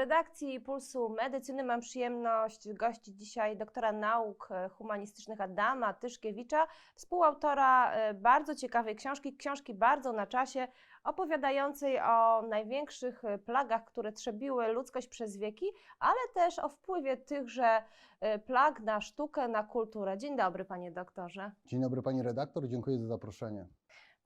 redakcji Pulsu Medycyny mam przyjemność gościć dzisiaj doktora nauk e, humanistycznych Adama Tyszkiewicza, współautora e, bardzo ciekawej książki, książki bardzo na czasie, opowiadającej o największych e, plagach, które trzebiły ludzkość przez wieki, ale też o wpływie tychże plag na sztukę, na kulturę. Dzień dobry, panie doktorze. Dzień dobry pani redaktor, dziękuję za zaproszenie.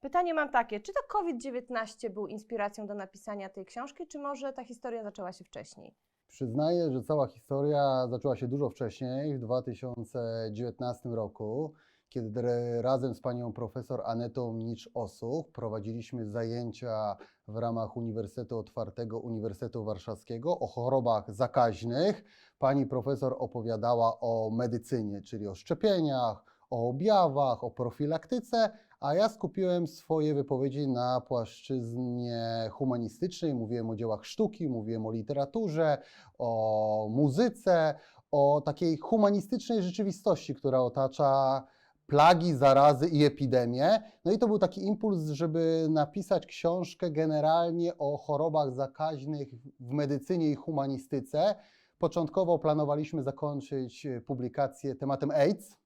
Pytanie mam takie, czy to COVID-19 był inspiracją do napisania tej książki, czy może ta historia zaczęła się wcześniej? Przyznaję, że cała historia zaczęła się dużo wcześniej, w 2019 roku, kiedy razem z panią profesor Anetą Nicz-Osuch prowadziliśmy zajęcia w ramach Uniwersytetu Otwartego Uniwersytetu Warszawskiego o chorobach zakaźnych. Pani profesor opowiadała o medycynie, czyli o szczepieniach, o objawach, o profilaktyce, a ja skupiłem swoje wypowiedzi na płaszczyźnie humanistycznej. Mówiłem o dziełach sztuki, mówiłem o literaturze, o muzyce, o takiej humanistycznej rzeczywistości, która otacza plagi, zarazy i epidemie. No i to był taki impuls, żeby napisać książkę generalnie o chorobach zakaźnych w medycynie i humanistyce. Początkowo planowaliśmy zakończyć publikację tematem AIDS,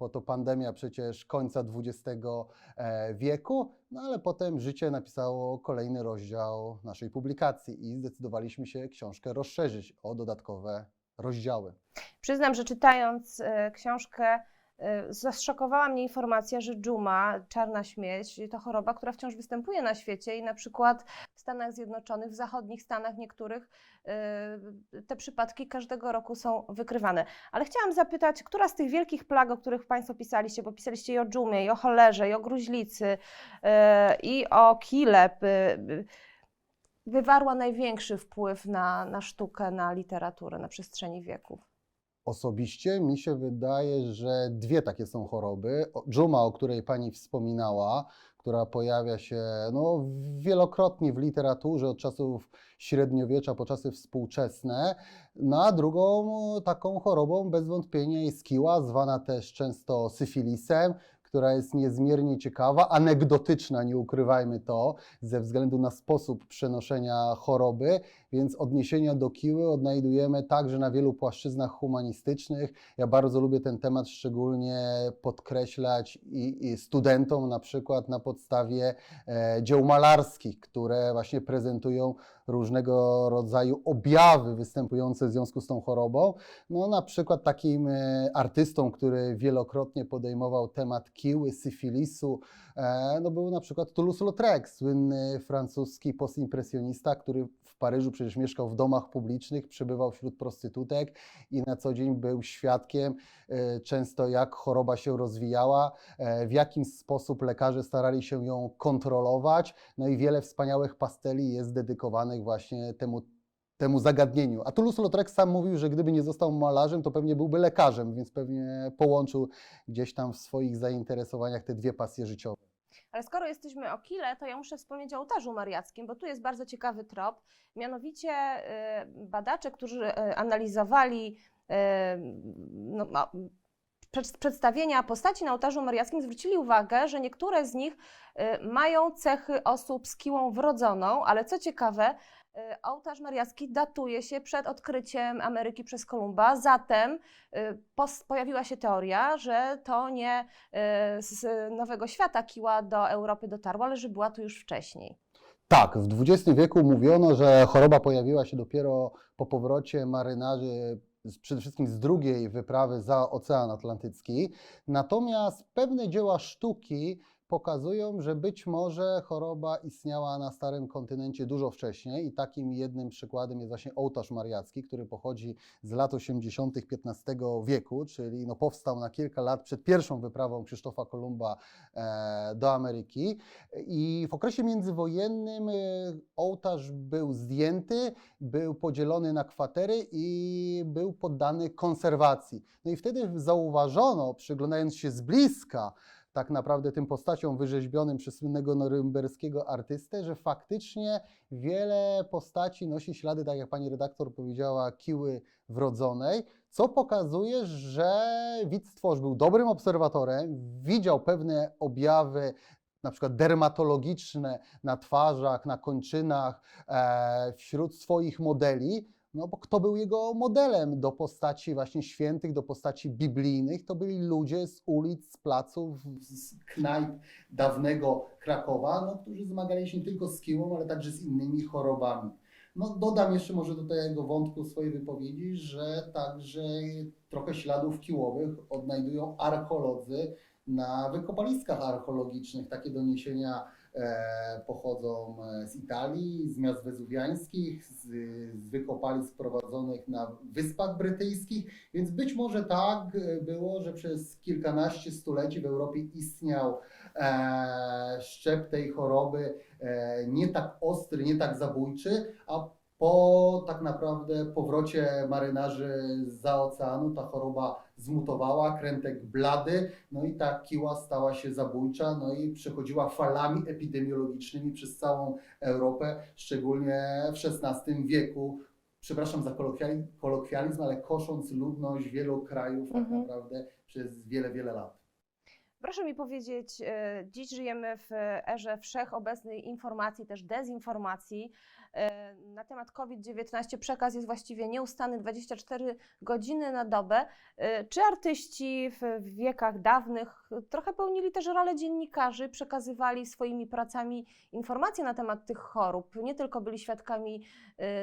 bo to pandemia przecież końca XX e, wieku, no ale potem życie napisało kolejny rozdział naszej publikacji i zdecydowaliśmy się książkę rozszerzyć o dodatkowe rozdziały. Przyznam, że czytając e, książkę, zaszokowała mnie informacja, że dżuma, czarna śmierć, to choroba, która wciąż występuje na świecie i na przykład w Stanach Zjednoczonych, w zachodnich Stanach niektórych e, te przypadki każdego roku są wykrywane. Ale chciałam zapytać, która z tych wielkich plag, o których Państwo pisaliście, bo pisaliście i o dżumie, i o cholerze, i o gruźlicy, e, i o kile, e, wywarła największy wpływ na, na sztukę, na literaturę na przestrzeni wieków? Osobiście mi się wydaje, że dwie takie są choroby. Dżuma, o której pani wspominała, która pojawia się no, wielokrotnie w literaturze od czasów średniowiecza po czasy współczesne. No, a drugą taką chorobą bez wątpienia jest kiła, zwana też często syfilisem, która jest niezmiernie ciekawa, anegdotyczna, nie ukrywajmy to, ze względu na sposób przenoszenia choroby, więc odniesienia do kiły odnajdujemy także na wielu płaszczyznach humanistycznych. Ja bardzo lubię ten temat szczególnie podkreślać i, i studentom na przykład na podstawie e, dzieł malarskich, które właśnie prezentują różnego rodzaju objawy występujące w związku z tą chorobą. No na przykład takim e, artystą, który wielokrotnie podejmował temat kiły, syfilisu, no był na przykład Toulouse-Lautrec, słynny francuski postimpresjonista, który w Paryżu przecież mieszkał w domach publicznych, przebywał wśród prostytutek i na co dzień był świadkiem e, często jak choroba się rozwijała, e, w jaki sposób lekarze starali się ją kontrolować. No i wiele wspaniałych pasteli jest dedykowanych właśnie temu temu zagadnieniu. A Toulouse-Lautrec sam mówił, że gdyby nie został malarzem, to pewnie byłby lekarzem, więc pewnie połączył gdzieś tam w swoich zainteresowaniach te dwie pasje życiowe. Ale skoro jesteśmy o kile, to ja muszę wspomnieć o ołtarzu mariackim, bo tu jest bardzo ciekawy trop. Mianowicie y, badacze, którzy y, analizowali y, no, no, przed- przedstawienia postaci na ołtarzu mariackim, zwrócili uwagę, że niektóre z nich mają cechy osób z kiłą wrodzoną, ale co ciekawe, ołtarz mariacki datuje się przed odkryciem Ameryki przez Kolumba, zatem pos- pojawiła się teoria, że to nie y, z Nowego Świata kiła do Europy dotarła, ale że była tu już wcześniej. Tak, w XX wieku mówiono, że choroba pojawiła się dopiero po powrocie marynarzy przede wszystkim z drugiej wyprawy za Ocean Atlantycki. Natomiast pewne dzieła sztuki pokazują, że być może choroba istniała na starym kontynencie dużo wcześniej i takim jednym przykładem jest właśnie ołtarz mariacki, który pochodzi z lat 80. XV wieku, czyli no powstał na kilka lat przed pierwszą wyprawą Krzysztofa Kolumba e, do Ameryki. I w okresie międzywojennym y, ołtarz był zdjęty, był podzielony na kwatery i był poddany konserwacji. No i wtedy zauważono, przyglądając się z bliska, tak naprawdę tym postaciom wyrzeźbionym przez słynnego norymberskiego artystę, że faktycznie wiele postaci nosi ślady, tak jak pani redaktor powiedziała, kiły wrodzonej, co pokazuje, że widz stworz był dobrym obserwatorem, widział pewne objawy na przykład dermatologiczne na twarzach, na kończynach, e, wśród swoich modeli, No bo kto był jego modelem do postaci właśnie świętych, do postaci biblijnych? To byli ludzie z ulic, z placów, z knajp dawnego Krakowa, no, którzy zmagali się nie tylko z kiłą, ale także z innymi chorobami. No, dodam jeszcze może do tego wątku swojej wypowiedzi, że także trochę śladów kiłowych odnajdują archeolodzy na wykopaliskach archeologicznych. Takie doniesienia pochodzą e, z Italii, z miast wezuwiańskich, z, z wykopalisk prowadzonych na Wyspach Brytyjskich, więc być może tak e, było, że przez kilkanaście stuleci w Europie istniał e, szczep tej choroby e, nie tak ostry, nie tak zabójczy, a po tak naprawdę powrocie marynarzy za oceanu ta choroba zmutowała, krętek blady, no i ta kiła stała się zabójcza, no i przechodziła falami epidemiologicznymi przez całą Europę, szczególnie w XVI wieku. Przepraszam za kolokwiali- kolokwializm, ale kosząc ludność wielu krajów tak Mhm. naprawdę przez wiele, wiele lat. Proszę mi powiedzieć, e, dziś żyjemy w erze wszechobecnej informacji, też dezinformacji. E, Na temat COVID-19 przekaz jest właściwie nieustanny 24 godziny na dobę. E, Czy artyści w wiekach dawnych trochę pełnili też rolę dziennikarzy, przekazywali swoimi pracami informacje na temat tych chorób? Nie tylko byli świadkami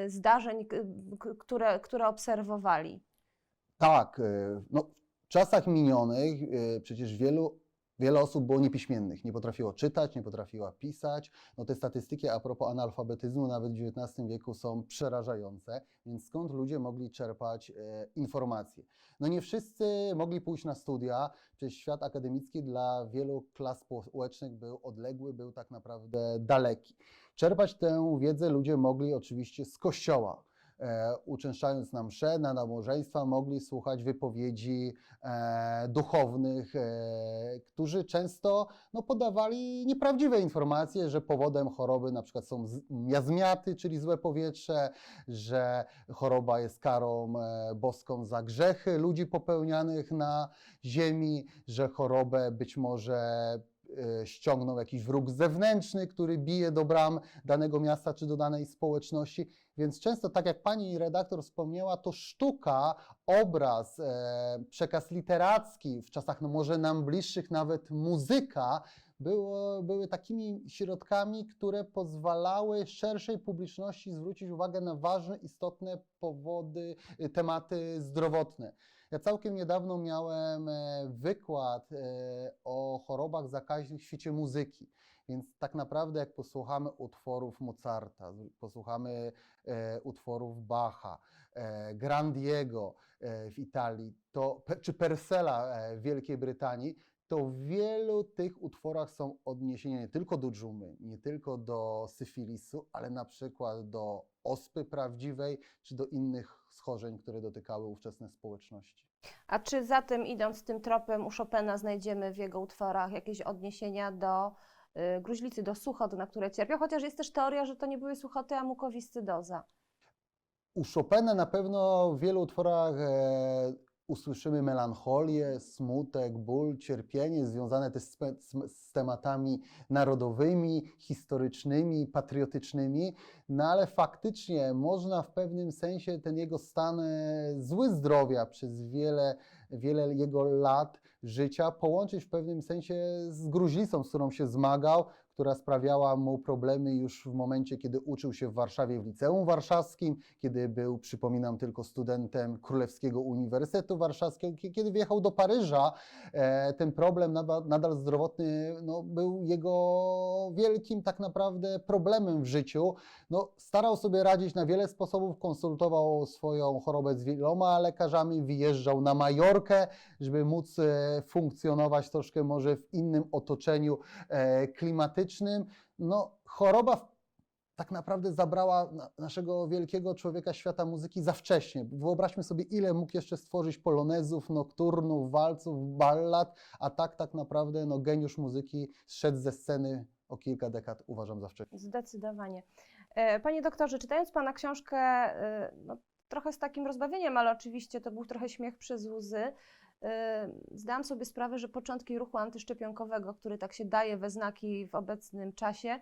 zdarzeń, które, które obserwowali. Tak, no, w czasach minionych przecież wielu, wiele osób było niepiśmiennych, nie potrafiło czytać, nie potrafiła pisać. No, te statystyki a propos analfabetyzmu nawet w XIX wieku są przerażające, więc skąd ludzie mogli czerpać e, informacje? No nie wszyscy mogli pójść na studia, przecież świat akademicki dla wielu klas społecznych był odległy, był tak naprawdę daleki. Czerpać tę wiedzę ludzie mogli oczywiście z kościoła uczęszczając na msze, na nabożeństwa, mogli słuchać wypowiedzi e, duchownych, e, którzy często no, podawali nieprawdziwe informacje, że powodem choroby na przykład są jazmiaty, czyli złe powietrze, że choroba jest karą e, boską za grzechy ludzi popełnianych na ziemi, że chorobę być może e, ściągnął jakiś wróg zewnętrzny, który bije do bram danego miasta czy do danej społeczności. Więc często, tak jak pani redaktor wspomniała, to sztuka, obraz, e, przekaz literacki, w czasach no może nam bliższych nawet muzyka, było, były takimi środkami, które pozwalały szerszej publiczności zwrócić uwagę na ważne, istotne powody, y, tematy zdrowotne. Ja całkiem niedawno miałem e, wykład e, o chorobach zakaźnych w świecie muzyki. Więc tak naprawdę, jak posłuchamy utworów Mozarta, posłuchamy e, utworów Bacha, Grandiego w Italii, to, czy Persela w Wielkiej Brytanii, to w wielu tych utworach są odniesienia nie tylko do dżumy, nie tylko do syfilisu, ale na przykład do ospy prawdziwej, czy do innych schorzeń, które dotykały ówczesne społeczności. A czy zatem idąc tym tropem u Chopina znajdziemy w jego utworach jakieś odniesienia do y, gruźlicy, do suchot, na które cierpiał? Chociaż jest też teoria, że to nie były suchoty, a mukowiscydoza. U Chopina na pewno w wielu utworach e, usłyszymy melancholię, smutek, ból, cierpienie związane też z, tematami narodowymi, historycznymi, patriotycznymi, no ale faktycznie można w pewnym sensie ten jego stan e, zły zdrowia przez wiele, wiele jego lat życia połączyć w pewnym sensie z gruźlicą, z którą się zmagał, która sprawiała mu problemy już w momencie, kiedy uczył się w Warszawie w Liceum Warszawskim, kiedy był, przypominam, tylko studentem Królewskiego Uniwersytetu Warszawskiego, kie- kiedy wjechał do Paryża, e, ten problem nadal, zdrowotny no, był jego wielkim tak naprawdę problemem w życiu. No, starał sobie radzić na wiele sposobów, konsultował swoją chorobę z wieloma lekarzami, wyjeżdżał na Majorkę, żeby móc e, funkcjonować troszkę może w innym otoczeniu e, No, choroba tak naprawdę zabrała na, naszego wielkiego człowieka świata muzyki za wcześnie. Wyobraźmy sobie, ile mógł jeszcze stworzyć polonezów, nokturnów, walców, ballad, a tak tak naprawdę no, geniusz muzyki zszedł ze sceny o kilka dekad, uważam za wcześnie. Zdecydowanie. E, Panie doktorze, czytając Pana książkę, e, no, trochę z takim rozbawieniem, ale oczywiście to był trochę śmiech przez łzy, zdałam sobie sprawę, że początki ruchu antyszczepionkowego, który tak się daje we znaki w obecnym czasie,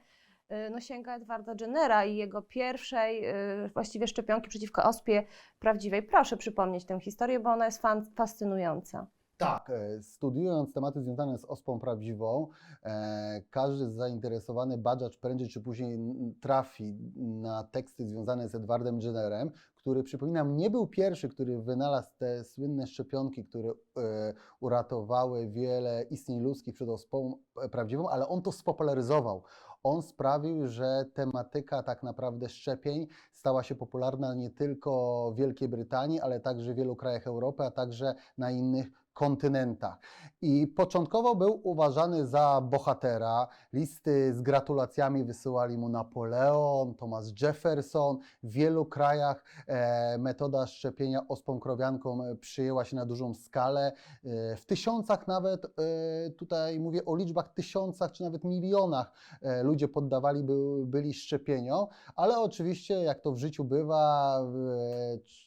y, no, sięga Edwarda Jennera i jego pierwszej y, właściwie szczepionki przeciwko ospie prawdziwej. Proszę przypomnieć tę historię, bo ona jest fascynująca. Tak, e, studiując tematy związane z ospą prawdziwą, e, każdy zainteresowany badacz prędzej czy później trafi na teksty związane z Edwardem Jennerem, który, przypominam, nie był pierwszy, który wynalazł te słynne szczepionki, które e, uratowały wiele istnień ludzkich przed ospą prawdziwą, ale on to spopularyzował. On sprawił, że tematyka tak naprawdę szczepień stała się popularna nie tylko w Wielkiej Brytanii, ale także w wielu krajach Europy, a także na innych kontynentach. I początkowo był uważany za bohatera. Listy z gratulacjami wysyłali mu Napoleon, Thomas Jefferson. W wielu krajach e, metoda szczepienia ospą krowianką e, przyjęła się na dużą skalę. E, w tysiącach nawet, tutaj mówię o liczbach tysiącach czy nawet milionach ludzie poddawali by, byli szczepieniom, ale oczywiście jak to w życiu bywa,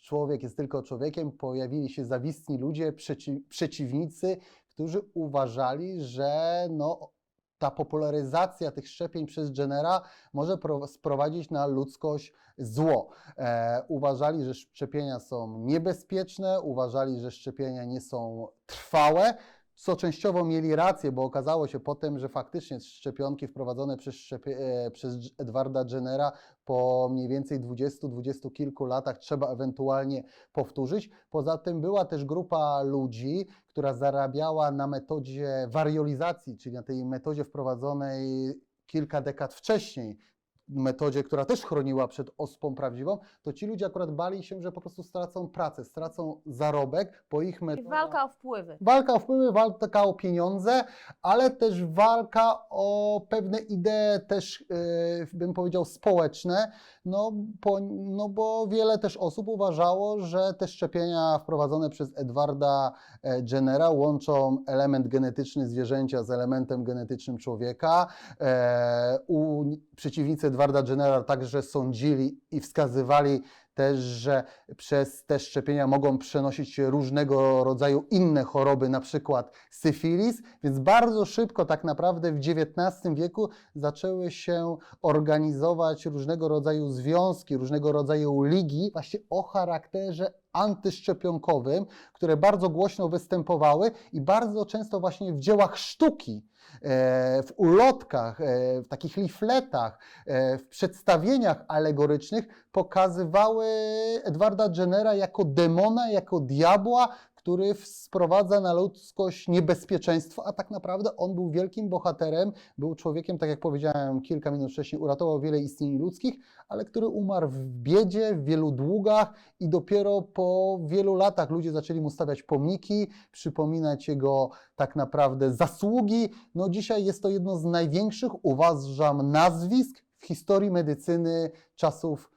człowiek jest tylko człowiekiem, pojawili się zawistni ludzie, przeci, przeciwnicy, którzy uważali, że no, ta popularyzacja tych szczepień przez Jennera może pro, sprowadzić na ludzkość zło. E, uważali, że szczepienia są niebezpieczne, uważali, że szczepienia nie są trwałe, co częściowo mieli rację, bo okazało się potem, że faktycznie szczepionki wprowadzone przez, e, przez Edwarda Jennera po mniej więcej 20-20 kilku latach trzeba ewentualnie powtórzyć. Poza tym była też grupa ludzi, która zarabiała na metodzie wariolizacji, czyli na tej metodzie wprowadzonej kilka dekad wcześniej, metodzie, która też chroniła przed ospą prawdziwą, to ci ludzie akurat bali się, że po prostu stracą pracę, stracą zarobek, po ich I metodzie. walka o wpływy. Walka o wpływy, walka o pieniądze, ale też walka o pewne idee też, yy, bym powiedział, społeczne, no, po, no bo wiele też osób uważało, że te szczepienia wprowadzone przez Edwarda e, Jennera łączą element genetyczny zwierzęcia z elementem genetycznym człowieka. E, u, przeciwnicy Edwarda Jennera także sądzili i wskazywali też, że przez te szczepienia mogą przenosić różnego rodzaju inne choroby, na przykład syfilis, więc bardzo szybko tak naprawdę w XIX wieku zaczęły się organizować różnego rodzaju związki, różnego rodzaju ligi właśnie o charakterze antyszczepionkowym, które bardzo głośno występowały i bardzo często właśnie w dziełach sztuki, e, w ulotkach, e, w takich leafletach, e, w przedstawieniach alegorycznych pokazywały Edwarda Jennera jako demona, jako diabła, który sprowadza na ludzkość niebezpieczeństwo, a tak naprawdę on był wielkim bohaterem, był człowiekiem, tak jak powiedziałem kilka minut wcześniej, uratował wiele istnień ludzkich, ale który umarł w biedzie, w wielu długach i dopiero po wielu latach ludzie zaczęli mu stawiać pomniki, przypominać jego tak naprawdę zasługi. No dzisiaj jest to jedno z największych, uważam, nazwisk w historii medycyny czasów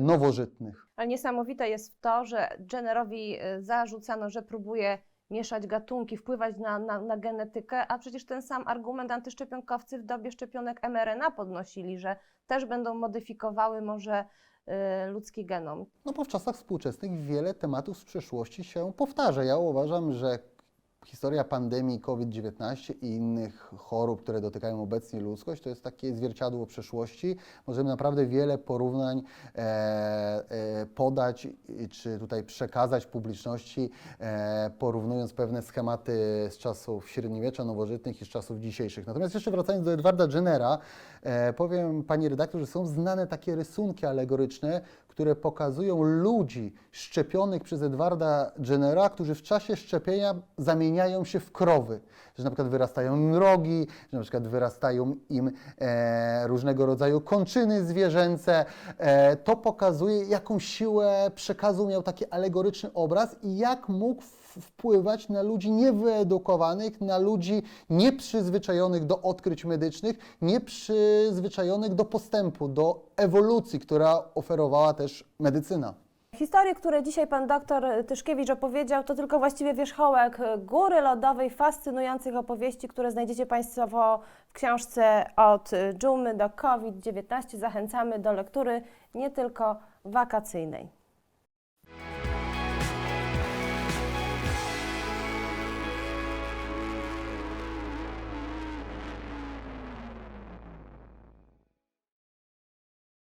nowożytnych. Ale niesamowite jest to, że Jennerowi y, zarzucano, że próbuje mieszać gatunki, wpływać na, na, na genetykę, a przecież ten sam argument antyszczepionkowcy w dobie szczepionek mRNA podnosili, że też będą modyfikowały może y, ludzki genom. No bo w czasach współczesnych wiele tematów z przeszłości się powtarza. Ja uważam, że historia pandemii COVID-19 i innych chorób, które dotykają obecnie ludzkość, to jest takie zwierciadło przeszłości. Możemy naprawdę wiele porównań e, e, podać, czy tutaj przekazać publiczności, e, porównując pewne schematy z czasów średniowiecza, nowożytnych i z czasów dzisiejszych. Natomiast jeszcze wracając do Edwarda Jennera, e, powiem Pani redaktor, że są znane takie rysunki alegoryczne, które pokazują ludzi szczepionych przez Edwarda Jennera, którzy w czasie szczepienia zamieniają się w krowy. Że na przykład wyrastają im rogi, że na przykład wyrastają im e, różnego rodzaju kończyny zwierzęce. E, to pokazuje, jaką siłę przekazu miał taki alegoryczny obraz i jak mógł wpływać na ludzi niewyedukowanych, na ludzi nieprzyzwyczajonych do odkryć medycznych, nieprzyzwyczajonych do postępu, do ewolucji, która oferowała też medycyna. Historie, które dzisiaj pan doktor Tyszkiewicz opowiedział, to tylko właściwie wierzchołek góry lodowej, fascynujących opowieści, które znajdziecie Państwo w książce od dżumy do COVID-19. Zachęcamy do lektury nie tylko wakacyjnej.